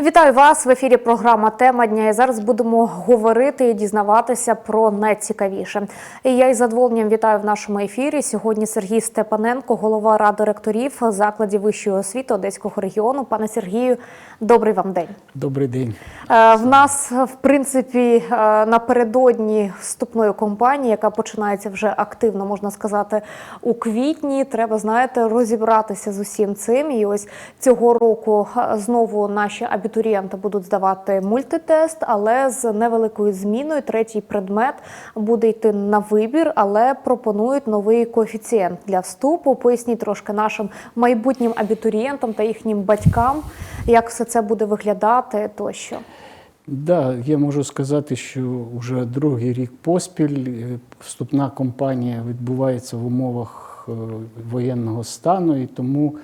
Вітаю вас в ефірі. Програма Тема дня. І зараз будемо говорити і дізнаватися про найцікавіше. І я із задоволенням вітаю в нашому ефірі. Сьогодні Сергій Степаненко, голова ради ректорів закладів вищої освіти Одеського регіону. Пане Сергію, добрий вам день. Добрий день. Е, В нас, в принципі, е, напередодні вступної кампанії, яка починається вже активно, можна сказати, у квітні. Треба, знаєте, розібратися з усім цим. І ось цього року е, знову наші абітурієнти будуть здавати мультитест, але з невеликою зміною. Третій предмет буде йти на вибір, але пропонують новий коефіцієнт для вступу. Поясніть трошки нашим майбутнім абітурієнтам та їхнім батькам, як все це буде виглядати тощо. Да, я можу сказати, що вже другий рік поспіль е, вступна кампанія відбувається в умовах е, воєнного стану, і тому,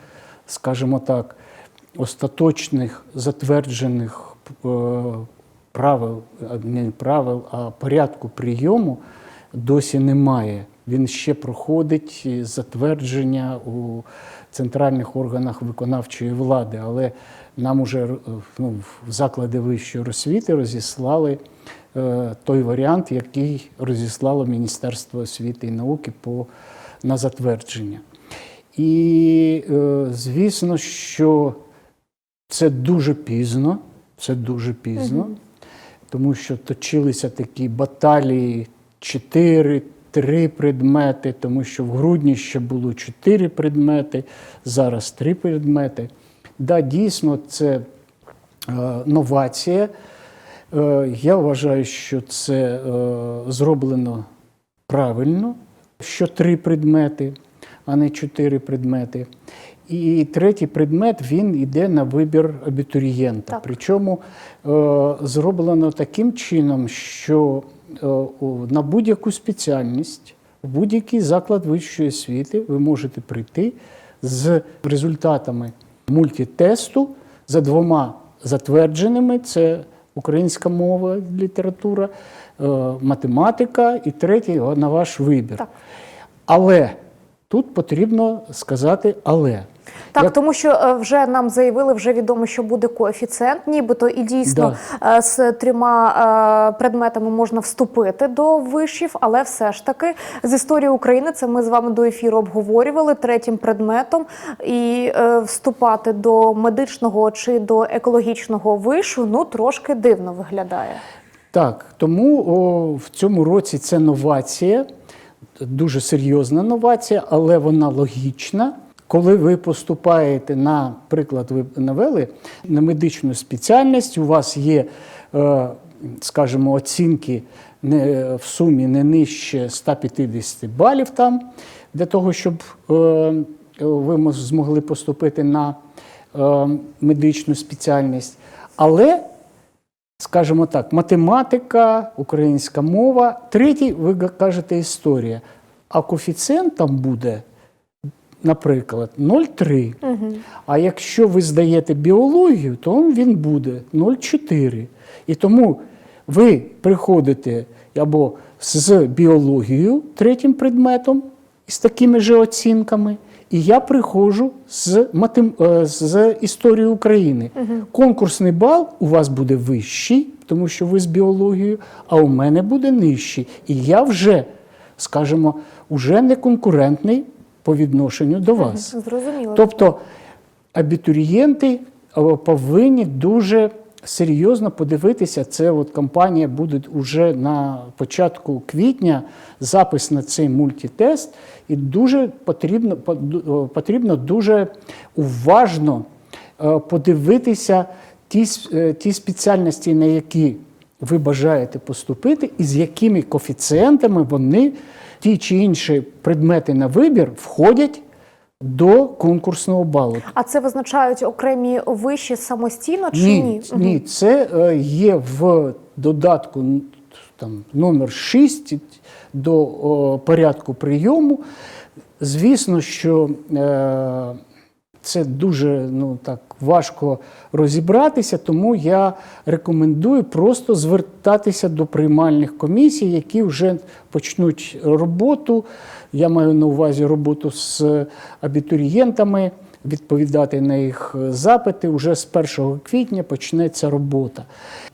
скажімо так, остаточних затверджених е, правил, не правил, а порядку прийому досі немає. Він ще проходить затвердження у центральних органах виконавчої влади, але нам уже е, ну, в заклади вищої освіти розіслали е, той варіант, який розіслало Міністерство освіти і науки по, на затвердження. І е, звісно, що це дуже пізно, це дуже пізно, тому що точилися такі баталії чотири, три предмети, тому що в грудні ще було чотири предмети, зараз три предмети. Да, дійсно, це е, новація. Е, я вважаю, що це е, зроблено правильно, що три предмети, а не чотири предмети. І третій предмет він йде на вибір абітурієнта. Так. Причому е, зроблено таким чином, що е, на будь-яку спеціальність, в будь-який заклад вищої освіти ви можете прийти з результатами мультитесту за двома затвердженими: це українська мова, література, е, математика і третій на ваш вибір. Так. Але тут потрібно сказати але. Так, Як- тому що е, вже нам заявили, вже відомо, що буде коефіцієнт, нібито і дійсно е, з трьома е, предметами можна вступити до вишів, але все ж таки з історії України це ми з вами до ефіру обговорювали третім предметом і вступати до медичного чи до екологічного вишу ну трошки дивно виглядає. Так, тому о, в цьому році це новація, дуже серйозна новація, але вона логічна. Коли ви поступаєте, наприклад, ви навели на медичну спеціальність, у вас є, е, скажімо, оцінки в сумі не нижче 150 балів там, для того, щоб е, ви змогли поступити на е, медичну спеціальність. Але скажімо так, математика, українська мова. Третій, ви кажете, історія. А коефіцієнт там буде, наприклад, 0,3. А якщо ви здаєте біологію, то він буде 0,4. І тому ви приходите або з біологією, третім предметом, з такими же оцінками. І я приходжу з, матем... е, з історії України. Конкурсний бал у вас буде вищий, тому що ви з біологією, а у мене буде нижчий. І я вже, скажімо, вже не конкурентний по відношенню до вас. Зрозуміло. Тобто абітурієнти е, повинні дуже серйозно подивитися. Це от кампанія буде вже на початку квітня, запис на цей мультитест, і дуже потрібно, потрібно дуже уважно е, подивитися ті, е, ті спеціальності, на які ви бажаєте поступити, і з якими коефіцієнтами вони ті чи інші предмети на вибір входять до конкурсного балу. А це визначають окремі виші самостійно чи ні? Ні, ні, це е, є в додатку там, номер 6 до о, порядку прийому. Звісно, що е, це дуже ну, так, важко розібратися, тому я рекомендую просто звертатися до приймальних комісій, які вже почнуть роботу. Я маю на увазі роботу з абітурієнтами відповідати на їх запити. Уже з 1 квітня почнеться робота.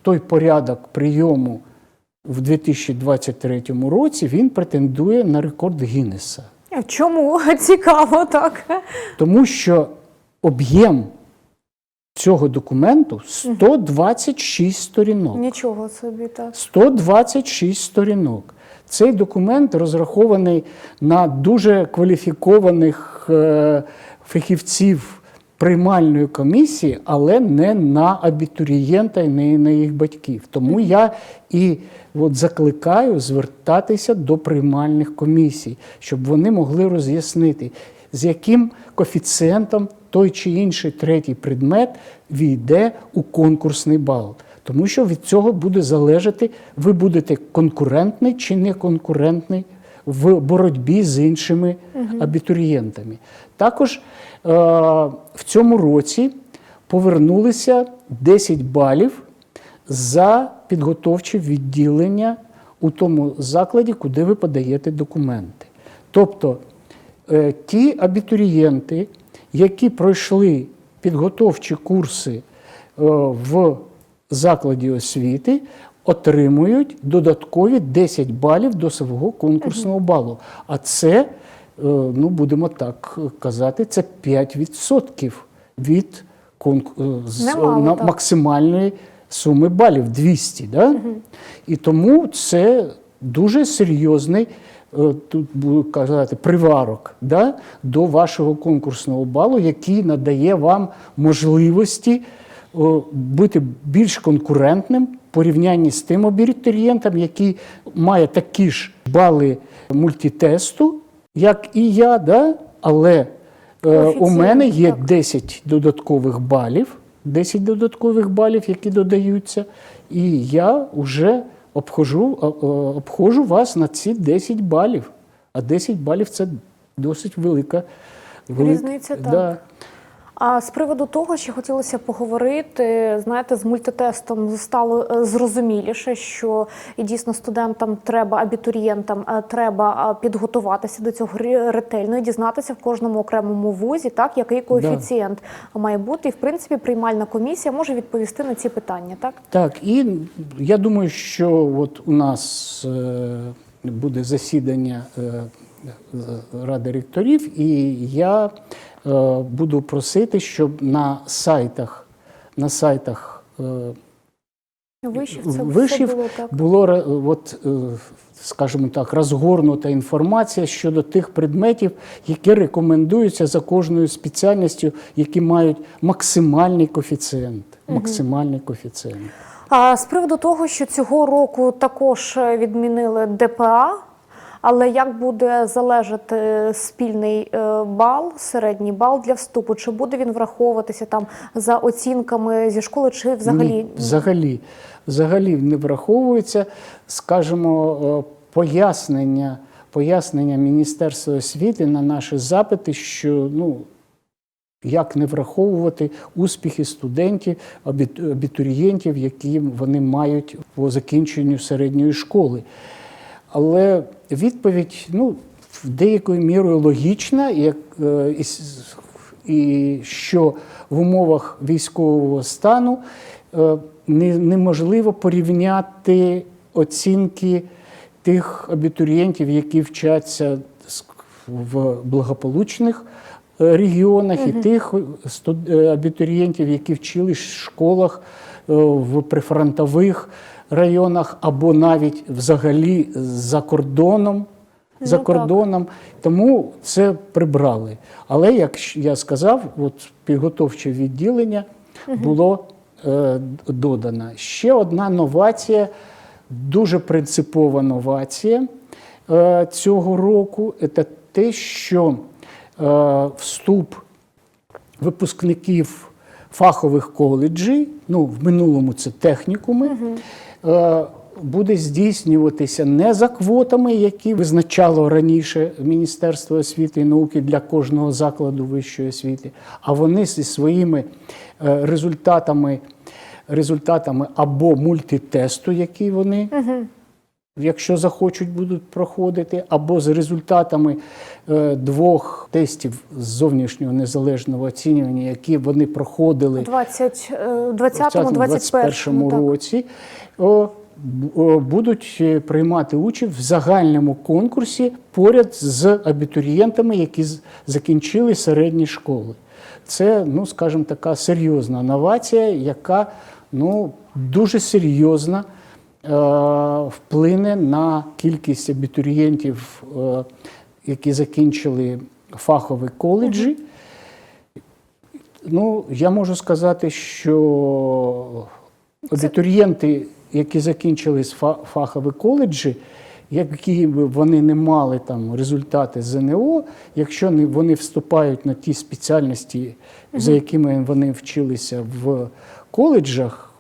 Той порядок прийому в 2023 році він претендує на рекорд Гіннеса. Чому цікаво так? Тому що об'єм цього документу 126 сторінок. Нічого собі так. 126 сторінок. Цей документ розрахований на дуже кваліфікованих е, фахівців приймальної комісії, але не на абітурієнта і не на їх батьків. Тому я і от закликаю звертатися до приймальних комісій, щоб вони могли роз'яснити, з яким коефіцієнтом той чи інший третій предмет війде у конкурсний бал. Тому що від цього буде залежати, ви будете конкурентний чи не конкурентний в боротьбі з іншими абітурієнтами. Також е, в цьому році повернулися 10 балів за підготовче відділення у тому закладі, куди ви подаєте документи. Тобто ті абітурієнти, які пройшли підготовчі курси е, в закладі освіти, отримують додаткові 10 балів до свого конкурсного балу. А це, е, ну будемо так казати, це 5% від е, на максимальної суми балів 200. Да? І тому це дуже серйозний. Е, Тут буду казати приварок да, до вашого конкурсного балу, який надає вам можливості о, бути більш конкурентним в порівнянні з тим абітурієнтом, який має такі ж бали мультитесту, як і я, да? але е, у мене є так. 10 додаткових балів, 10 додаткових балів, які додаються, і я вже обходжу, е, обходжу вас на ці 10 балів. А 10 балів це досить велика вели- Різниця, так. Да. А з приводу того, що хотілося поговорити, знаєте, з мультитестом стало е, зрозуміліше, що і дійсно студентам треба, абітурієнтам е, треба е, підготуватися до цього ретельно і дізнатися в кожному окремому вузі, так який коефіцієнт має бути. І в принципі приймальна комісія може відповісти на ці питання, так? Так, і я думаю, що от у нас буде засідання Ради ректорів, і я е, буду просити, щоб на сайтах, на сайтах е, Вишів це вишів було було от, е, скажімо так, розгорнута інформація щодо тих предметів, які рекомендуються за кожною спеціальністю, які мають максимальний коефіцієнт. Максимальний коефіцієнт. А з приводу того, що цього року також е, відмінили ДПА, але як буде залежати спільний е, бал, середній бал для вступу? Чи буде він враховуватися там за оцінками зі школи, чи взагалі Ні, взагалі, взагалі не враховується, скажімо, е, пояснення, пояснення Міністерства освіти на наші запити, що ну, як не враховувати успіхи студентів, абітурієнтів, які вони мають по закінченню середньої школи. Але відповідь ну, в деякою мірою логічна, як, е, і, і що в умовах військового стану е, не- неможливо порівняти оцінки тих абітурієнтів, які вчаться в благополучних е, регіонах, і тих абітурієнтів, які вчились в школах в прифронтових районах або навіть взагалі за кордоном. За Ну, так. кордоном, тому це прибрали. Але як я сказав, от підготовче відділення було е, додано. Ще одна новація, дуже принципова новація е, цього року це те, що е, вступ випускників фахових коледжів, ну в минулому це технікуми, буде здійснюватися не за квотами, які визначало раніше Міністерство освіти і науки для кожного закладу вищої освіти, а вони зі своїми е, результатами, результатами або мультитесту, які вони якщо захочуть, будуть проходити, або з результатами е, двох тестів з зовнішнього незалежного оцінювання, які вони проходили У 20, е, 20-му, 21-му. році, будуть е, приймати участь в загальному конкурсі поряд з абітурієнтами, які закінчили середні школи. Це, ну скажімо, така серйозна новація, яка ну, дуже серйозно е, вплине на кількість абітурієнтів, е, які закінчили фахові коледжі. Ну, я можу сказати, що абітурієнти, які закінчили фахові коледжі, які б вони не мали там результати ЗНО, якщо вони вступають на ті спеціальності, за якими вони вчилися в коледжах,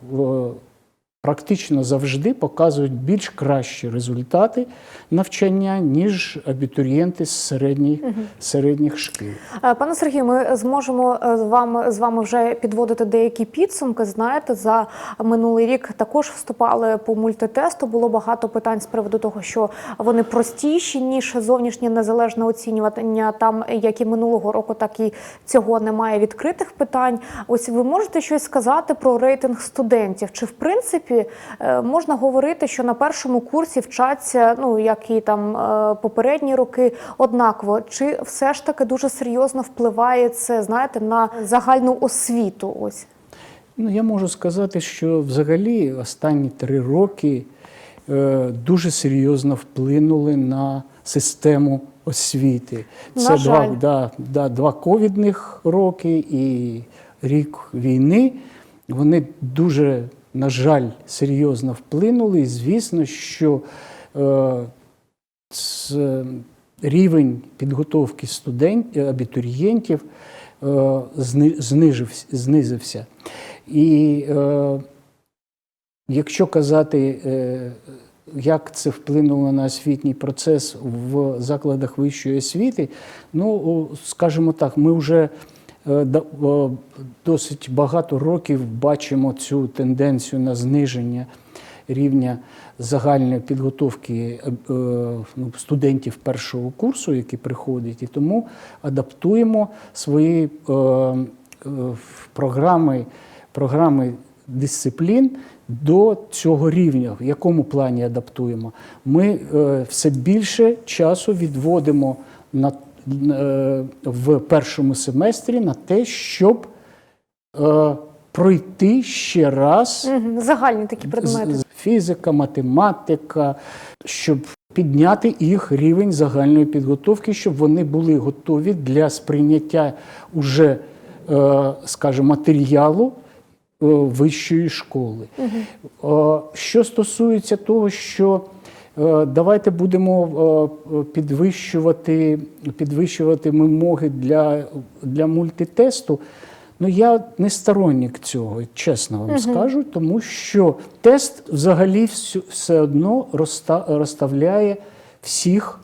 практично завжди показують більш кращі результати навчання, ніж абітурієнти з середніх, середніх шкіл. Е, Пане Сергію, ми зможемо е, з вами з вами вже підводити деякі підсумки. Знаєте, за минулий рік також вступали по мультитесту. Було багато питань з приводу того, що вони простіші ніж зовнішнє незалежне оцінювання. Там як і минулого року, так і цього немає відкритих питань. Ось ви можете щось сказати про рейтинг студентів? Чи в принципі е, можна говорити, що на першому курсі вчаться, ну як і там е, попередні роки, однаково? Чи все ж таки дуже серйозно впливає це, знаєте, на загальну освіту? Ось Ну, я можу сказати, що взагалі останні три роки е, дуже серйозно вплинули на систему освіти. На Це жаль. два, да, да, два ковідних роки і рік війни. Вони дуже, на жаль, серйозно вплинули. І звісно, що е, це рівень підготовки студентів, абітурієнтів е, зни- знижився, знизився. І е, якщо казати, е, як це вплинуло на освітній процес в закладах вищої освіти, ну, скажімо так, ми вже е, досить багато років бачимо цю тенденцію на зниження рівня загальної підготовки е, е, ну, студентів першого курсу, які приходять, і тому адаптуємо свої е, е, програми, програми дисциплін до цього рівня. В якому плані адаптуємо? Ми е, все більше часу відводимо на, е, в першому семестрі на те, щоб е, пройти ще раз загальні такі предмети. фізика, математика, щоб підняти їх рівень загальної підготовки, щоб вони були готові для сприйняття уже, е, скажімо, матеріалу е, вищої школи. Е, Що стосується того, що е, давайте будемо е, підвищувати, підвищувати вимоги для, для мультитесту. Ну, я не сторонник цього, чесно вам скажу, тому що тест взагалі все одно розставляє всіх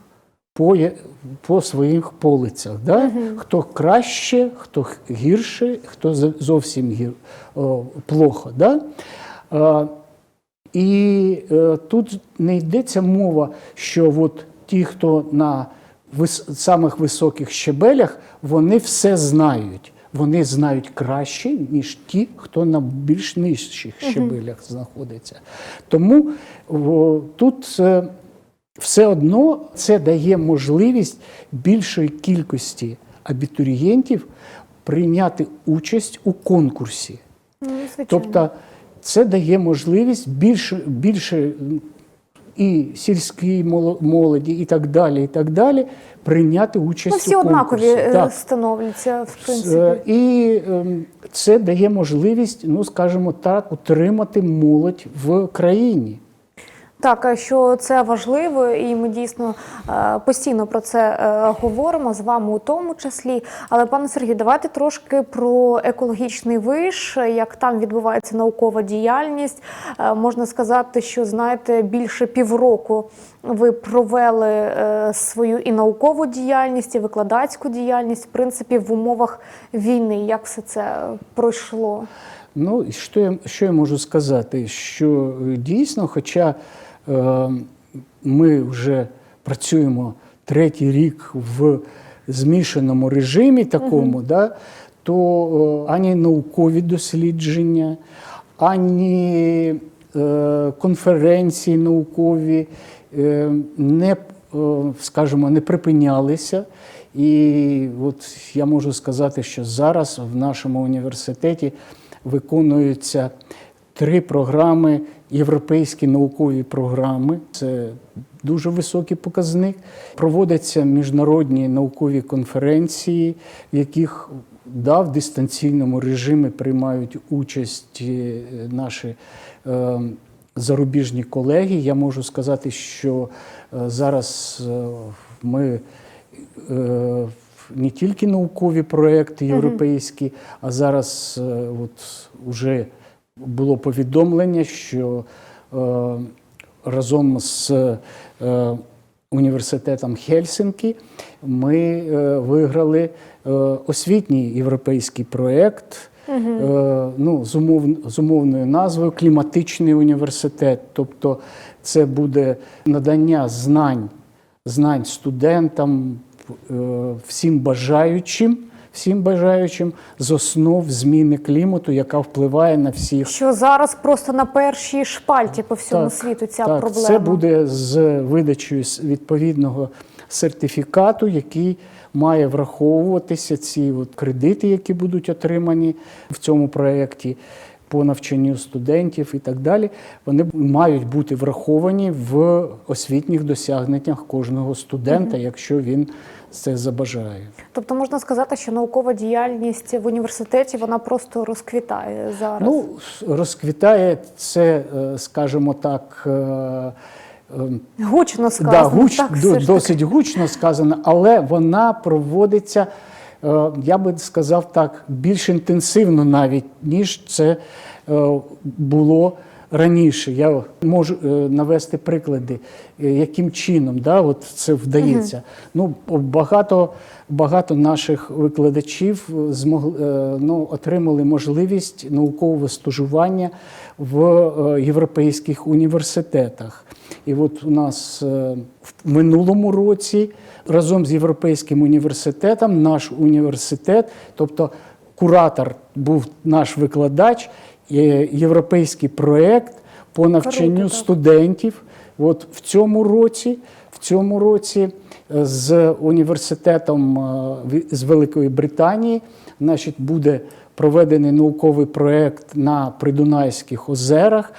по, по своїх полицях. Да? Хто краще, хто гірше, хто зовсім гір, о, плохо. Да? І е, тут не йдеться мова, що от ті, хто на вис- самих високих щебелях, вони все знають. Вони знають краще, ніж ті, хто на більш нижчих щебелях знаходиться. Тому о, тут е, все одно це дає можливість більшої кількості абітурієнтів прийняти участь у конкурсі. Ну. Тобто це дає можливість більше, більше і сільській моло- молоді, і так далі, і так далі, прийняти участь ну, всі у однакові конкурсі. е, Так. становляться, в Е, принципі. І ем, це дає можливість, ну скажімо так, утримати молодь в країні. Так, е, що це важливо, і ми дійсно е, постійно про це е, говоримо з вами у тому числі. Але пане Сергію, давайте трошки про екологічний виш, як там відбувається наукова діяльність. Можна сказати, що знаєте, більше півроку ви провели свою і наукову діяльність, і викладацьку діяльність, в принципі, в умовах війни. Як все це пройшло? Ну, що я, що я можу сказати? Що е, дійсно, хоча е, ми вже працюємо третій рік в змішаному режимі такому, да, то е, ані наукові дослідження, ані е, конференції наукові е, не, е, скажімо, не припинялися. І от я можу сказати, що зараз в нашому університеті виконуються три програми, європейські наукові програми. Це дуже високий показник. Проводяться міжнародні наукові конференції, в яких да, в дистанційному режимі приймають участь е, наші е, зарубіжні колеги. Я можу сказати, що е, зараз е, ми не тільки наукові проекти європейські, а зараз е, от уже було повідомлення, що е, разом з е, університетом Хельсинкі ми е, виграли е, освітній європейський проєкт. е, Ну, з, умов, з умовною назвою Кліматичний університет. Тобто це буде надання знань, знань студентам, всім бажаючим, всім бажаючим з основ зміни клімату, яка впливає на всіх. Що зараз просто на першій шпальті по всьому світу ця так, проблема. Це буде з видачею відповідного сертифікату, який має враховуватися ці от кредити, які будуть отримані в цьому проєкті по навчанню студентів і так далі. Вони мають бути враховані в освітніх досягненнях кожного студента, якщо він це забажає. Тобто можна сказати, що наукова діяльність в університеті вона просто розквітає зараз. Ну, розквітає це, е, скажімо так. е, ем, гучно сказано. Да, гуч, так, досить гучно сказано, але вона проводиться, е, я би сказав так, більш інтенсивно навіть, ніж це е, було раніше. Я можу е, навести приклади, е, яким чином да, от це вдається. Ну, багато, багато наших викладачів змогли, е, ну, отримали можливість наукового стажування в європейських університетах. І от у нас в минулому році разом з Європейським університетом наш університет, тобто куратор був наш викладач, європейський проєкт по навчанню Круто, студентів. От в цьому році, в цьому році е, з університетом е, з Великої Британії значить, буде проведений науковий проєкт на Придунайських озерах е,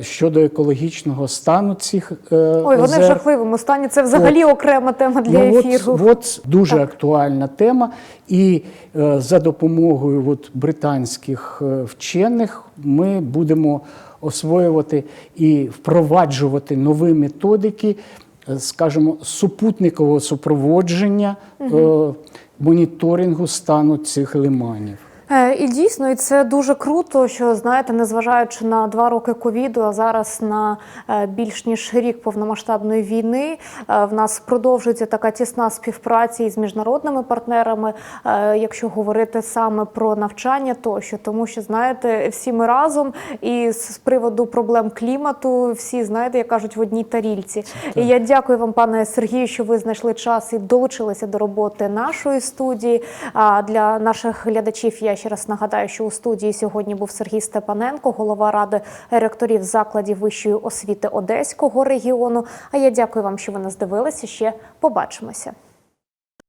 щодо екологічного стану цих е, Ой, вони в жахливому стані. Це взагалі окрема тема для Ну, ефіру. От, от дуже актуальна тема. І е, за допомогою от, британських е, вчених ми будемо освоювати і впроваджувати нові методики, е, скажімо, супутникового супроводження, е, моніторингу стану цих лиманів. Е, І дійсно, і це дуже круто, що знаєте, незважаючи на два роки ковіду, а зараз на е, більш ніж рік повномасштабної війни, е, в нас продовжується така тісна співпраця із міжнародними партнерами, якщо говорити саме про навчання, тощо, тому що знаєте, всі ми разом, і з приводу проблем клімату, всі знаєте, як кажуть, в одній тарільці. І я дякую вам, пане Сергію, що ви знайшли час і долучилися до роботи нашої студії. А для наших глядачів я ще раз нагадаю, що у студії сьогодні був Сергій Степаненко, голова ради ректорів закладів вищої освіти Одеського регіону. А я дякую вам, що ви нас дивилися. Ще побачимося.